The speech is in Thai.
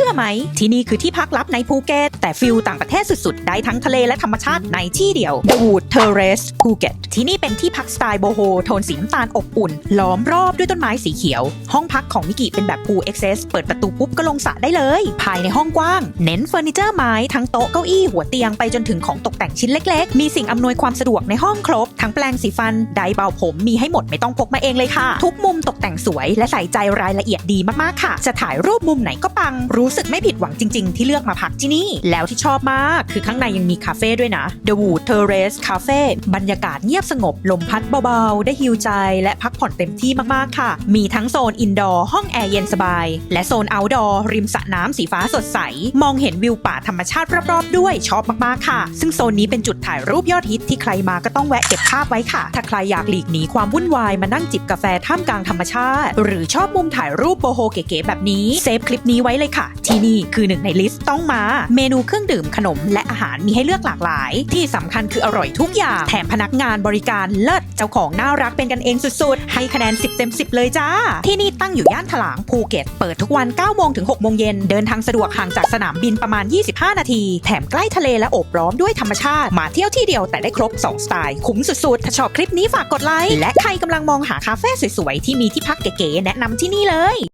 ชื่อไหม ที่นี่คือที่พักลับในภูเก็ตแต่ฟิลต่างประเทศสุดๆ ได้ทั้งทะเลและธรรมชาติในที่เดียว The Wood Terrace ภูเก็ตที่นี่เป็นที่พักสไตล์โบโฮโทนสีน้ำตาลอบอุ่น ล้อมรอบด้วยต้นไม้สีเขียว ห้องพักของมิกิเป็นแบบ Pool Access เปิดประตูปุ๊บก็ลงสระได้เลย ภายในห้องกว้าง เน้นเฟอร์นิเจอร์ไม้ทั้งโต๊ะเก้าอี้หัวเตียงไปจนถึงของตกแต่งชิ้นเล็กๆ มีสิ่งอำนวยความสะดวกในห้องครบ ทั้งแปรงสีฟันไดร์เบาผมมีให้หมดไม่ต้องพกมาเองเลยค่ะ ทุกมุมตกแต่งสวยและใส่ใจรายละเอียดดีมากๆค่ะ จะถ่ายรูปมุมไหนก็ปังรูู้้สึกไม่ผิดหวังจริง ๆ ที่เลือกมาพักที่นี่ แล้วที่ชอบมาก คือข้างในยังมีคาเฟ่ด้วยนะ The Wood Terrace Cafe บรรยากาศเงียบสงบ ลมพัดเบา ๆ ได้ฮิวใจ และพักผ่อนเต็มที่มาก ๆ ค่ะ มีทั้งโซนอินดอร์ห้องแอร์เย็นสบาย และโซนเอาท์ดอร์ริมสระน้ำสีฟ้าสดใส มองเห็นวิวป่าธรรมชาติรอบๆด้วยชอบมาก ๆ ค่ะ ซึ่งโซนนี้เป็นจุดถ่ายรูปยอดฮิตที่ใครมาก็ต้องแวะเก็บภาพไว้ค่ะ ถ้าใครอยากหลีกหนีความวุ่นวายมานั่งจิบกาแฟท่ามกลางธรรมชาติ หรือชอบมุมถ่ายรูปโบโฮเก๋ๆแบบนี้เซฟคลิปนี้ไว้เลยค่ะที่นี่คือหนึ่งในลิสต์ต้องมา เมนูเครื่องดื่มขนมและอาหารมีให้เลือกหลากหลาย ที่สำคัญคืออร่อยทุกอย่าง แถมพนักงานบริการเลิศเจ้าของน่ารักเป็นกันเองสุดๆ ให้คะแนน 10 เต็ม 10 เลยจ้า ที่นี่ตั้งอยู่ย่านถลางภูเก็ต เปิดทุกวัน 9 โมงถึง 6 โมงเย็น เดินทางสะดวกห่างจากสนามบินประมาณ 25 นาที แถมใกล้ทะเลและโอบล้อมด้วยธรรมชาติ มาเที่ยวที่เดียวแต่ได้ครบ 2 สไตล์ คุ้มสุดๆ ถ้าชอบคลิปนี้ฝากกดไลค์ และใครกำลังมองหาคาเฟ่สวยๆ ที่มีที่พักเก๋ๆ แนะนำที่นี่เลย